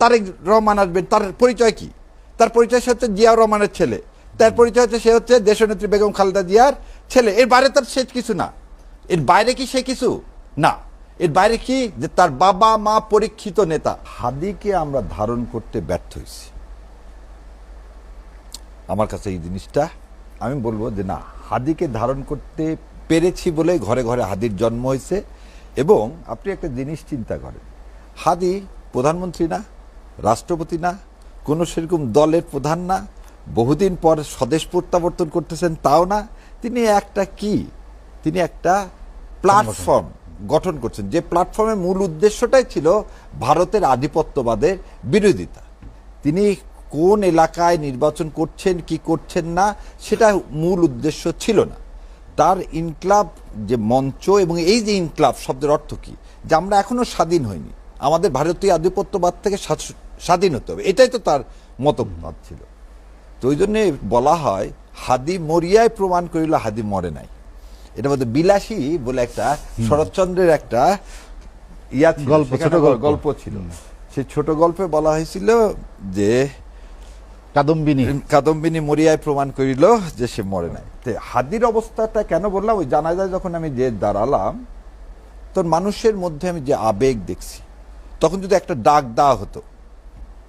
তারেক রহমান আসবেন, তার পরিচয় কি? তার পরিচয় সে হচ্ছে জিয়াউর রহমানের ছেলে। তার পরিচয় হচ্ছে সে হচ্ছে দেশনেত্রী বেগম খালেদা জিয়ার ছেলে। এর বাইরে তার সে কিছু না। এর বাইরে কি সে কিছু? না। এর বাইরে কি? যে তার বাবা মা পরীক্ষিত নেতা। হাদিকে আমরা ধারণ করতে ব্যর্থ হয়েছি। আমার কাছে এই জিনিসটা, আমি বলব যে না, হাদিকে ধারণ করতে পেরেছি বলে ঘরে ঘরে হাদির জন্ম হয়েছে। এবং আপনি একটা জিনিস চিন্তা করেন। হাদি প্রধানমন্ত্রী না? রাষ্ট্রপতি না, কোনো সেরকম দলের প্রধান না, বহুদিন পর স্বদেশ প্রত্যাবর্তন করতেছেন তাও না, তিনি একটা কি? তিনি একটা প্ল্যাটফর্ম গঠন করছেন। যে প্ল্যাটফর্মের মূল উদ্দেশ্যটাই ছিল ভারতের আধিপত্যবাদের বিরোধিতা। তিনি কোন এলাকায় নির্বাচন করছেন, কি করছেন না, সেটা মূল উদ্দেশ্য ছিল না। তার ইনক্লাব যে মঞ্চ এবং এই যে ইনক্লাব শব্দের অর্থ কি? যে আমরা এখনও স্বাধীন হইনি। আমাদের ভারতীয় আধিপত্যবাদ থেকে স্বাধীন হতে হবে। এটাই তো তার মতবাদ ছিল। তো ওই জন্যে বলা হয় হাদি মরিয়ায় প্রমাণ করিল হাদি মরে নাই। এটা মধ্যে বিলাসী বলে একটা শরৎচন্দ্রের একটা ইয়া গল্প, ছোট গল্প। ছিল। সেই ছোট গল্পে বলা হয়েছিল যে কাদম্বিনী। কাদম্বিনী মরিয়ায় প্রমাণ করিল যে সে মরে নাই। তো হাদির অবস্থাটা কেন বললাম? ওই জানাজায় যখন আমি যে দাঁড়ালাম তখন মানুষের মধ্যে আমি যে আবেগ দেখছি তখন যদি একটা ডাক দেওয়া হতো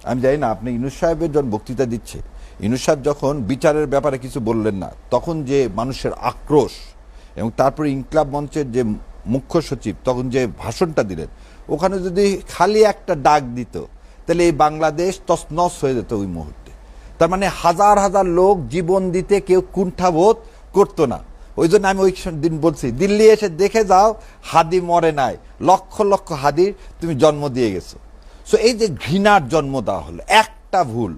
আমি জানি না, আপনি ইনুস সাহেবের যখন বক্তৃতা দিচ্ছে, ইনুস সাহেব যখন বিচারের ব্যাপারে কিছু বললেন না, তখন যে মানুষের আক্রোশ এবং তারপরে ইনকলাব মঞ্চের যে মুখ্য সচিব, তখন যে ভাষণটা দিলেন, ওখানে যদি খালি একটা ডাক দিত, তাহলে এই বাংলাদেশ তসনস হয়ে যেত ওই মুহূর্তে। তার মানে হাজার হাজার লোক জীবন দিতে কেউ কুণ্ঠাবোধ করতো না। ওই জন্য আমি ওই দিন বলছি, দিল্লি এসে দেখে যাও, হাদি মরে নাই, লক্ষ লক্ষ হাদির তুমি জন্ম দিয়ে গেছো। সো এই যে ঘৃণার জন্ম দেওয়া হলো একটা ভুল।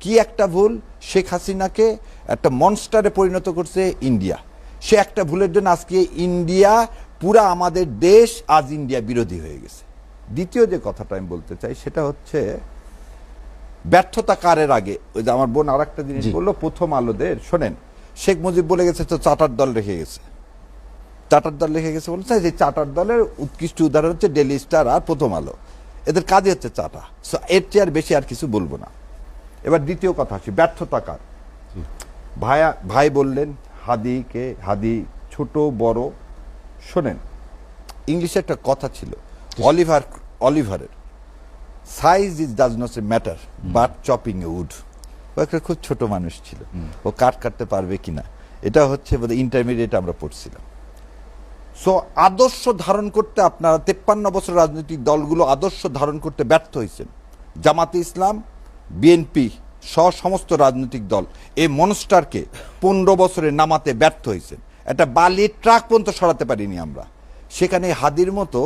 কি একটা ভুল? শেখ হাসিনাকে একটা মনস্টারে পরিণত করছে ইন্ডিয়া। সে একটা ভুলের জন্য আজকে ইন্ডিয়া পুরা আমাদের দেশ আজ ইন্ডিয়া বিরোধী হয়ে গেছে। দ্বিতীয় যে কথাটা আমি বলতে চাই সেটা হচ্ছে ব্যর্থতা কারের আগে ওই যে আমার বোন আর একটা জিনিস বলল প্রথম আলোদের শোনেন শেখ মুজিব বলে গেছে তো চাটার দল রেখে গেছে। চাটার দল রেখে গেছে বলছে যে চাটার দলের উৎকৃষ্ট উদাহরণ হচ্ছে ডেলি স্টার আর প্রথম আলো। এদের কাজই হচ্ছে চাটা। So, এর চেয়ে আর বেশি আর কিছু বলব না। এবার দ্বিতীয় কথা আসি ব্যর্থতা কার? ভাইয়া ভাই বললেন হাদিকে হাদি ছোট বড় শোনেন ইংলিশে একটা কথা ছিল Oliver অলিভারের size is does not a matter but chopping a wood. ও একটা খুব ছোট মানুষ ছিল। ও কাট কাটতে পারবে কিনা? এটা হচ্ছে বোধহয় ইন্টারমিডিয়েট আমরা পড়ছিলাম। সো আদর্শ ধারণ করতে আপনারা তেপ্পান্ন বছর রাজনৈতিক দলগুলো আদর্শ ধারণ করতে ব্যর্থ হয়েছেন। জামাতে ইসলাম, বিএনপি সহ সমস্ত রাজনৈতিক দল এই মনস্টারকে পনেরো বছরে নামাতে ব্যর্থ হয়েছেন। একটা বালির ট্রাক পর্যন্ত সরাতে পারিনি আমরা। সেখানে হাদির মতো,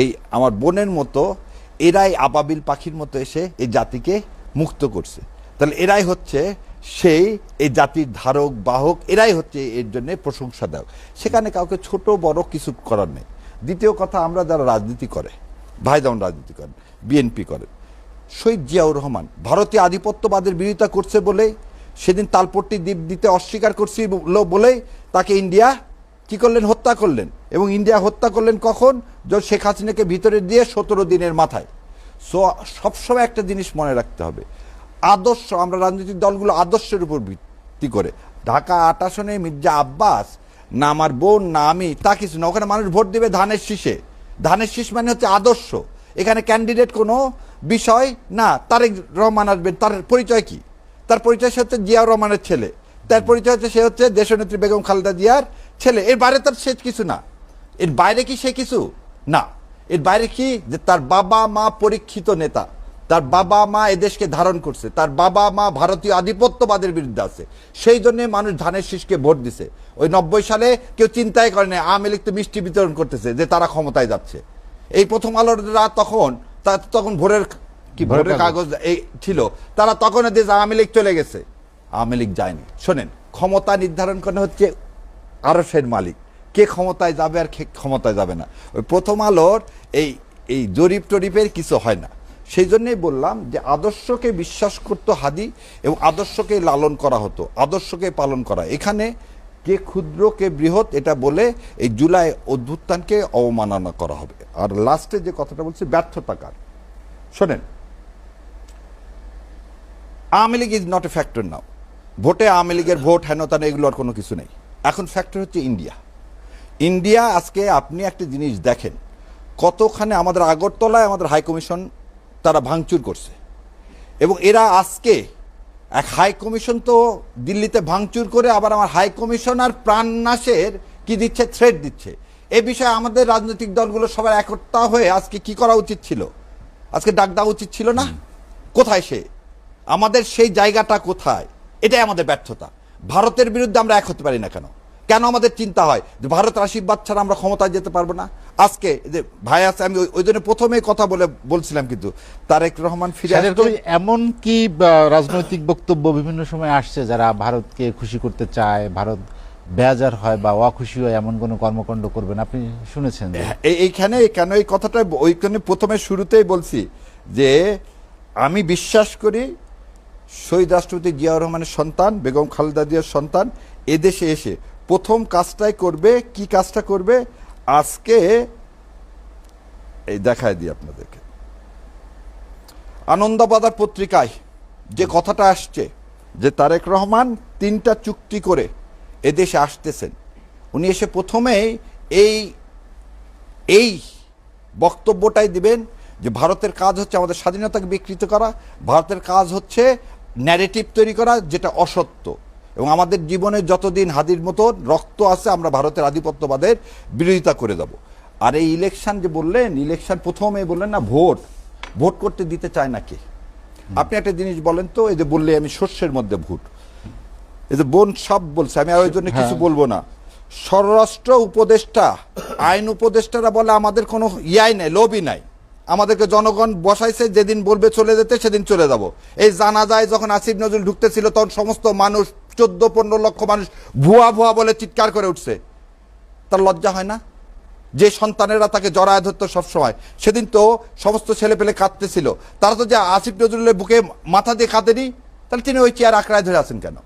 এই আমার বোনের মতো, এরাই আবাবিল পাখির মতো এসে এই জাতিকে মুক্ত করছে। তাহলে এরাই হচ্ছে সেই, এই জাতির ধারক, বাহক, এরাই হচ্ছে এর জন্য প্রশংসা দেয় সেখানে কাউকে ছোট, বড় কিছু করার নেই। দ্বিতীয় কথা, আমরা যারা রাজনীতি করে ভাই যেমন রাজনীতি করেন বিএনপি করেন, শহীদ জিয়াউর রহমান ভারতীয় আধিপত্যবাদের বিরোধিতা করছে বলেই সেদিন তালপট্টি দ্বীপ দিতে অস্বীকার করছি বলেই তাকে ইন্ডিয়া কি করলেন? হত্যা করলেন। এবং ইন্ডিয়া হত্যা করলেন কখন? যখন শেখ হাসিনাকে ভিতরে দিয়ে সতেরো দিনের মাথায়। সো, সবসময় একটা জিনিস মনে রাখতে হবে। আদর্শ, আমরা রাজনৈতিক দলগুলো আদর্শের উপর ভিত্তি করে। ঢাকা আট আসনে মির্জা আব্বাস, না আমার বোন, না আমি, তা কিছু না। ওখানে মানুষ ভোট দেবে ধানের শীষে। ধানের শীষ মানে হচ্ছে আদর্শ। এখানে ক্যান্ডিডেট কোনো বিষয় না। তারেক রহমান আসবেন, তার পরিচয় কি? তার পরিচয় সে হচ্ছে জিয়াউর রহমানের ছেলে। তার পরিচয় হচ্ছে সে হচ্ছে দেশনেত্রী বেগম খালেদা জিয়ার ছেলে। এর বাইরে তার সে কিছু না। এর বাইরে কি সে কিছু? না। এর বাইরে কি? যে তার বাবা মা পরীক্ষিত নেতা। তার বাবা মা এদেশকে ধারণ করছে তার বাবা মা ভারতীয় আধিপত্যবাদের বিরুদ্ধে আছে। সেই জন্য মানুষ ধানের শীষকে ভোট দিছে। ওই নব্বই সালে কেউ চিন্তাই করে না আওয়ামী লীগ তো মিষ্টি বিতরণ করতেছে যে তারা ক্ষমতায় যাচ্ছে। এই প্রথম আলোরা তখন তা তখন ভোরের কি ভোরের কাগজ। এই ছিল। তারা তখন দেশ আওয়ামী লীগ চলে গেছে। আওয়ামী লীগ যায়নি। শোনেন ক্ষমতা নির্ধারণ করা হচ্ছে আরসের মালিক। কে ক্ষমতায় যাবে আর কে ক্ষমতায় যাবে না। ওই প্রথম আলোর এই এই জরিপ টরিপের কিছু হয় না। সেই জন্যই বললাম যে আদর্শকে বিশ্বাস করতো হাদি এবং আদর্শকে লালন করা হতো, আদর্শকে পালন করা। এখানে কে ক্ষুদ্র, কে বৃহৎ, এটা বলে এই জুলাই অভ্যুত্থানকে অবমাননা করা হবে। আর লাস্টে যে কথাটা বলছি ব্যর্থতা কার শোনেন, Awami League is not a factor now ভোটে আওয়ামী লীগের ভোট, হেন তেন, এগুলো আর কোনো কিছু নেই। এখন ফ্যাক্টর হচ্ছে ইন্ডিয়া। ইন্ডিয়া আজকে আপনি একটা জিনিস দেখেন, কতখানে আমাদের আগরতলায় আমাদের হাই কমিশন তারা ভাঙচুর করছে। এবং এরা আজকে এক হাই কমিশন তো দিল্লিতে ভাঙচুর করে আবার আমার হাই কমিশনার প্রাণনাশের কি দিচ্ছে থ্রেড দিচ্ছে। এ বিষয়ে আমাদের রাজনৈতিক দলগুলো সবার একতা হয়ে আজকে কি করা উচিত ছিল? আজকে ডাক দেওয়া উচিত ছিল না? কোথায় সে? আমাদের সেই জায়গাটা কোথায়? এটাই আমাদের ব্যর্থতা। ভারতের বিরুদ্ধে আমরা এক হতে পারি না কেন? কেন আমাদের চিন্তা হয় যে ভারতের আশীর্বাদ ছাড়া আমরা ক্ষমতায় যেতে পারব না আজকে যে ভাই আছে আমি ওই- জন্য প্রথমে কথা বলে বলছিলাম কিন্তু তারেক রহমান ফিরে। এমন কি রাজনৈতিক বক্তব্য বিভিন্ন সময় আসছে যারা ভারতকে খুশি করতে চায় ভারত বেজার হয় বা অখুশি হয় এমন কোনো কর্মকাণ্ড করবেন আপনি শুনেছেন যে? এই- এইখানে কেন এই কথাটা ওইখানে প্রথমে শুরুতেই বলছি যে আমি বিশ্বাস করি শহীদ রাষ্ট্রপতি জিয়াউর রহমানের সন্তান বেগম খালেদা জিয়ার সন্তান এদেশে এসে প্রথম কাজটাই করবে, কি কাজটা করবে? আজকে এই দেখায় দিই আপনাদেরকে। আনন্দবাজার পত্রিকায় যে কথাটা আসছে, যে তারেক রহমান তিনটা চুক্তি করে এদেশে আসতেছেন। উনি এসে প্রথমেই এই এই বক্তব্যটাই দিবেন যে ভারতের কাজ হচ্ছে আমাদের স্বাধীনতাকে বিকৃত করা, ভারতের কাজ হচ্ছে ন্যারেটিভ তৈরি করা, যেটা অসত্য। এবং আমাদের জীবনে যতদিন হাদির মতো রক্ত আছে আমরা ভারতের আধিপত্যবাদের বিরোধিতা করে দেব। আর এই ইলেকশন যে বললেন ইলেকশন প্রথমে বললেন না ভোট। ভোট করতে দিতে চায় না কে? আপনি একটা জিনিস বলেন তো এই যে বললে আমি শস্যের মধ্যে ভোট। এই যে বোন সব বলছে আমি আর ওই জন্য কিছু হ্যাঁ। বলব না। স্বরাষ্ট্র উপদেষ্টা আইন উপদেষ্টারা বলে আমাদের কোনো ইয়াই নাই লোভই নাই। আমাদেরকে জনগণ বসাইছে যেদিন বলবে চলে যেতে সেদিন চলে যাব। এই জানা যায় যখন আসিফ নজরুল ঢুকতেছিল তখন সমস্ত মানুষ চোদ্দ, পনেরো লক্ষ মানুষ ভুয়া ভুয়া বলে চিৎকার করে উঠছে। তার লজ্জা হয় না? যে সন্তানেরা তাকে জড়ায় ধরতো সবসময়। সেদিন তো সমস্ত ছেলে পেলে কাঁদতেছিল। তারা তো যে আসিফ নজরুলের বুকে মাথা দিয়ে কাঁদেনি, তাহলে তিনি ওই চেয়ার আঁকড়ায় ধরে আছেন কেন?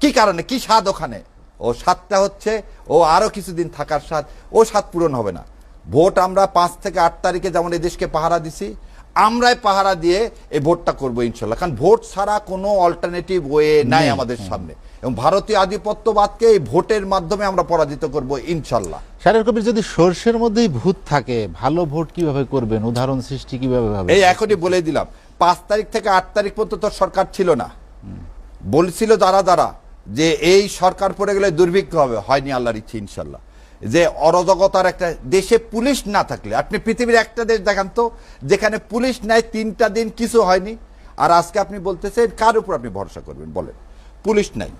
কি কারণে? কি স্বাদ ওখানে? ও স্বাদটা হচ্ছে, ও আরও কিছুদিন থাকার স্বাদ। ও স্বাদ পূরণ হবে না। ভোট আমরা পাঁচ থেকে আট তারিখে যেমন এই দেশকে পাহারা দিছি আমরাই পাহারা দিয়ে এই ভোটটা করব ইনশাল্লাহ। কারণ ভোট ছাড়া কোনো অল্টারনেটিভ ওয়ে নাই আমাদের সামনে। এবং ভারতীয় আধিপত্যবাদকে এই ভোটের মাধ্যমে আমরা পরাজিত করব ইনশাল্লাহ। শাহরিয়ার কবির যদি সর্ষের মধ্যেই ভূত থাকে ভালো ভোট কীভাবে করবেন? উদাহরণ সৃষ্টি কীভাবে হবে? এই এখনই বলে দিলাম পাঁচ তারিখ থেকে আট তারিখ পর্যন্ত তো সরকার ছিল না। বলছিল যারা যারা যে এই সরকার পড়ে গেলে দুর্ভিক্ষ হবে হয়নি আল্লাহর ইচ্ছে ইনশাল্লাহ। যে অরাজকতার একটা দেশে পুলিশ না থাকলে, আপনি পৃথিবীর একটা দেশ দেখান তো, যেখানে পুলিশ নাই, তিনটা দিন কিছু হয়নি। আর আজকে আপনি বলতেছেন, কার উপর আপনি ভরসা করবেন? বলেন। পুলিশ নাই।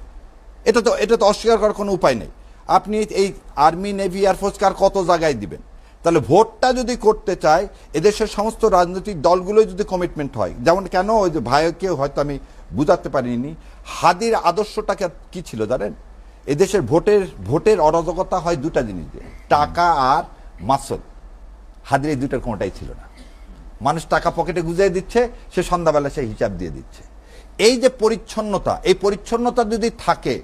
এটা তো এটা তো অস্বীকার করার কোনো উপায় নেই। আপনি এই আর্মি, নেভি এয়ারফোর্স কার কত জায়গায় দিবেন? তাহলে ভোটটা যদি করতে চায়, এদেশের সমস্ত রাজনৈতিক দলগুলোই যদি কমিটমেন্ট হয়, যেমন কেন ওই যে ভাইকে হয়তো আমি বুঝাতে পারিনি, হাদির আদর্শটা কি ছিল জানেন? এদেশের ভোটের ভোটের অরাজকতা হয় দুটা জিনিস দিয়ে। টাকা আর মাসল হাদির এই দুটার কোনোটাই ছিল না। মানুষ টাকা পকেটে গুজিয়ে দিচ্ছে, সে সন্ধ্যাবেলা সে হিসাব দিয়ে দিচ্ছে। এই যে পরিচ্ছন্নতা, এই পরিচ্ছন্নতা যদি থাকে,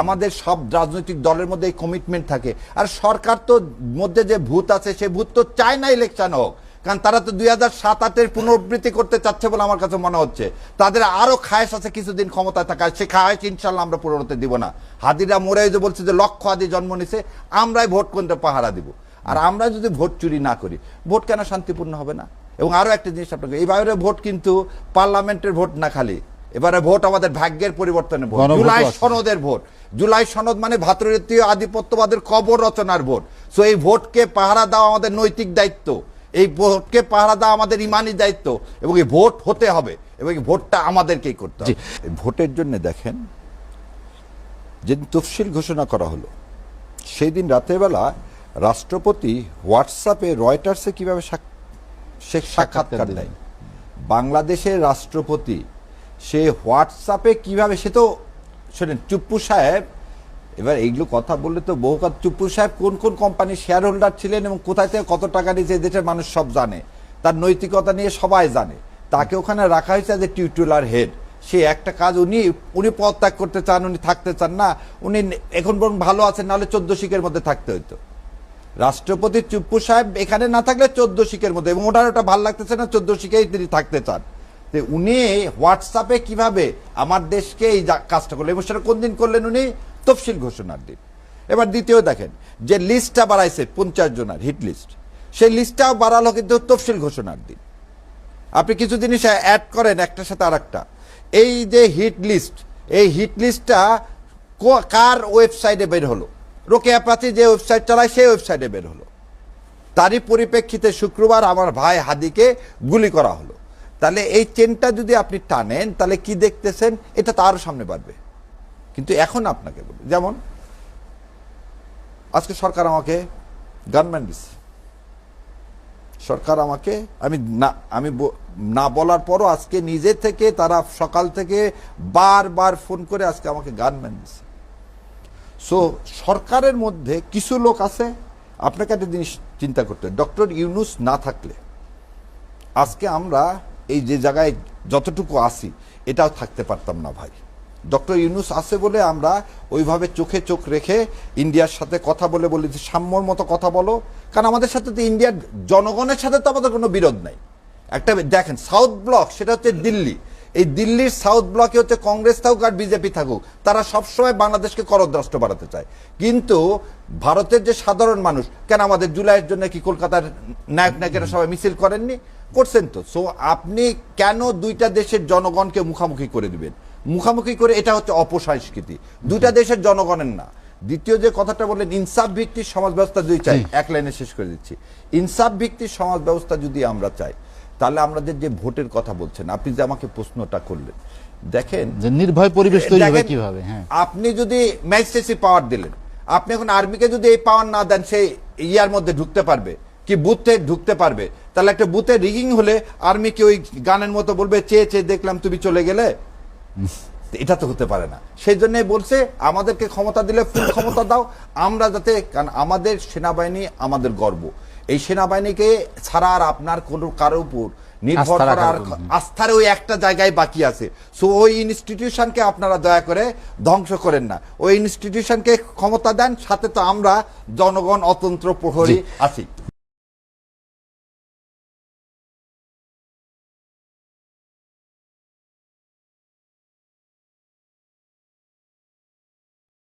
আমাদের সব রাজনৈতিক দলের মধ্যে এই কমিটমেন্ট থাকে। আর সরকার তো মধ্যে যে ভূত আছে, সে ভূত তো চায় না ইলেকশন হোক। কারণ তারা তো দুই হাজার সাত আটের পুনরাবৃত্তি করতে চাচ্ছে বলে আমার কাছে মনে হচ্ছে। তাদের আরও খায়েশ আছে কিছুদিন ক্ষমতায় থাকার সে খায়েশ ইনশাল্লাহ আমরা পূরণ হতে দিব না। হাদিরা মরে যে বলছে যে লক্ষ হাদি জন্ম নিছে আমরাই ভোট করতে পাহারা দিব। আর আমরা যদি ভোট চুরি না করি ভোট কেন শান্তিপূর্ণ হবে না? এবং আরও একটা জিনিস আপনাকে এইবারে ভোট কিন্তু পার্লামেন্টের ভোট না খালি এবারে ভোট আমাদের ভাগ্যের পরিবর্তনের ভোট জুলাই সনদের ভোট। জুলাই সনদ মানে ভাতৃত্বীয় আধিপত্যবাদের কবর রচনার ভোট। সো এই ভোটকে পাহারা দেওয়া আমাদের নৈতিক দায়িত্ব। এই ভোটকে পাহারা দেওয়া আমাদের ইমানি দায়িত্ব এবং এই ভোট হতে হবে এবং এই ভোটটা আমাদেরকেই করতে হবে। ভোটের জন্য দেখেন যেদিন তফসিল ঘোষণা করা হলো সেই দিন রাতের বেলা রাষ্ট্রপতি হোয়াটসঅ্যাপে রয়টার্সে কীভাবে সাক্ষাৎকার। দেয়? বাংলাদেশের রাষ্ট্রপতি সে হোয়াটসঅ্যাপে কীভাবে সে তো শোনেন চুপ্পু সাহেব এবার এইগুলো কথা বললে তো বহু কথা। চুপ্পু সাহেব কোন কোন কোম্পানির শেয়ার হোল্ডার ছিলেন এবং কোথায় থেকে কত টাকা নিয়েছে দেশের মানুষ সব জানে। তার নৈতিকতা নিয়ে সবাই জানে। তাকে ওখানে রাখা হয়েছে যে টিউটুলার হেড সে একটা কাজ উনি উনি পদত্যাগ করতে চান, উনি থাকতে চান না। উনি এখন বরং ভালো আছেন, নাহলে চোদ্দ শিখের মধ্যে থাকতে হইতো। রাষ্ট্রপতি চুপ্পু সাহেব এখানে না থাকলে চোদ্দ শিখের মধ্যে, এবং ওটার ওটা ভালো লাগতেছে না, চোদ্দ শিখেই তিনি থাকতে চান। তো উনি হোয়াটসঅ্যাপে কীভাবে আমার দেশকে এই কাজটা করলেন, এবং সেটা কোন দিন করলেন উনি? তফসিল ঘোষণার দিন। এবার দ্বিতীয় দেখেন, যে লিস্টটা বাড়াইছে পঞ্চাশ জনের হিট লিস্ট সেই লিস্টটাও বাড়ালো কিন্তু তফসিল ঘোষণার দিন। আপনি কিছু জিনিস অ্যাড করেন একটার সাথে আর একটা এই যে হিট লিস্ট এই হিট লিস্টটা কার ওয়েবসাইটে বের হলো? রোকেয়া প্রাচী যে ওয়েবসাইট চালায়, সেই ওয়েবসাইটে বের হলো। তারই পরিপ্রেক্ষিতে শুক্রবার আমার ভাই হাদিকে গুলি করা হলো। তাহলে এই চেনটা যদি আপনি টানেন, তাহলে কি দেখতেছেন? এটা তো আরও সামনে বাড়বে। কিন্তু এখন আপনাকে বলি, যেমন, আজকে সরকার আমাকে গানম্যান দিচ্ছে। সরকার আমাকে, আমি না আমি না বলার পরও আজকে নিজে থেকে তারা সকাল থেকে বারবার ফোন করে আজকে আমাকে গানম্যান দিচ্ছে। সো, সরকারের মধ্যে কিছু লোক আছে, আপনাকে একটা জিনিস চিন্তা করতে ডক্টর ইউনুস না থাকলে, আজকে আমরা এই যে জায়গায় যতটুকু আসি এটাও থাকতে পারতাম না ভাই। ডক্টর ইউনুস আছে বলে আমরা ওইভাবে চোখে চোখ রেখে ইন্ডিয়ার সাথে কথা বলে বলি যে সাম্যর মতো কথা বলো। কারণ আমাদের সাথে তো ইন্ডিয়ার জনগণের সাথে তো আমাদের কোনো বিরোধ নাই। একটা দেখেন, সাউথ ব্লক, সেটা হচ্ছে দিল্লি। এই দিল্লির সাউথ ব্লকে হচ্ছে কংগ্রেস থাকুক আর বিজেপি থাকুক, তারা সবসময় বাংলাদেশকে করদ্রাষ্ট্র বাড়াতে চায়। কিন্তু ভারতের যে সাধারণ মানুষ, কেন আমাদের জুলাইয়ের জন্য কি কলকাতার নায়ক নায়কেরা সবাই মিছিল করেননি? করছেন তো। সো আপনি কেন দুইটা দেশের জনগণকে মুখামুখি করে দিবেন? মুখামুখি করে এটা হচ্ছে অপসংস্কৃতি। দুইটা দেশের জনগণের না। দ্বিতীয় যে কথাটা বললেন ইনসাফ ভিত্তিক সমাজ ব্যবস্থা যদি চাই এক লাইনে শেষ করে দিচ্ছি। ইনসাফ ভিত্তিক সমাজ ব্যবস্থা যদি আমরা চাই তাহলে আমাদের যে ভোটের কথা বলছেন আপনি যে আমাকে প্রশ্নটা করলেন দেখেন যে নির্ভয় পরিবেশ তৈরি হবে কীভাবে হ্যাঁ। আপনি যদি ম্যাজিস্ট্রেসি পাওয়ার দিলেন আপনি এখন আর্মিকে যদি এই পাওয়ার না দেন সেই ইয়ার মধ্যে ঢুকতে পারবে কি বুথে ঢুকতে পারবে? তাহলে একটা বুথে রিগিং হলে আর্মি কি ওই গানের মতো বলবে চেয়ে চেয়ে দেখলাম তুমি চলে গেলে। এটা তো হতে পারে না। সেই জন্য বলছে আমাদেরকে ক্ষমতা দিলে ফুল ক্ষমতা দাও আমরা যাতে কারণ আমাদের সেনাবাহিনী আমাদের গর্ব। এই সেনাবাহিনীকে ছাড়া আর আপনার কোনো কারও উপর নির্ভর করার আস্থার ওই একটা জায়গায় বাকি আছে। সো ওই ইনস্টিটিউশনকে আপনারা দয়া করে ধ্বংস করেন না। ওই ইনস্টিটিউশনকে ক্ষমতা দেন সাথে তো আমরা জনগণ অতন্ত্র প্রহরী আছি।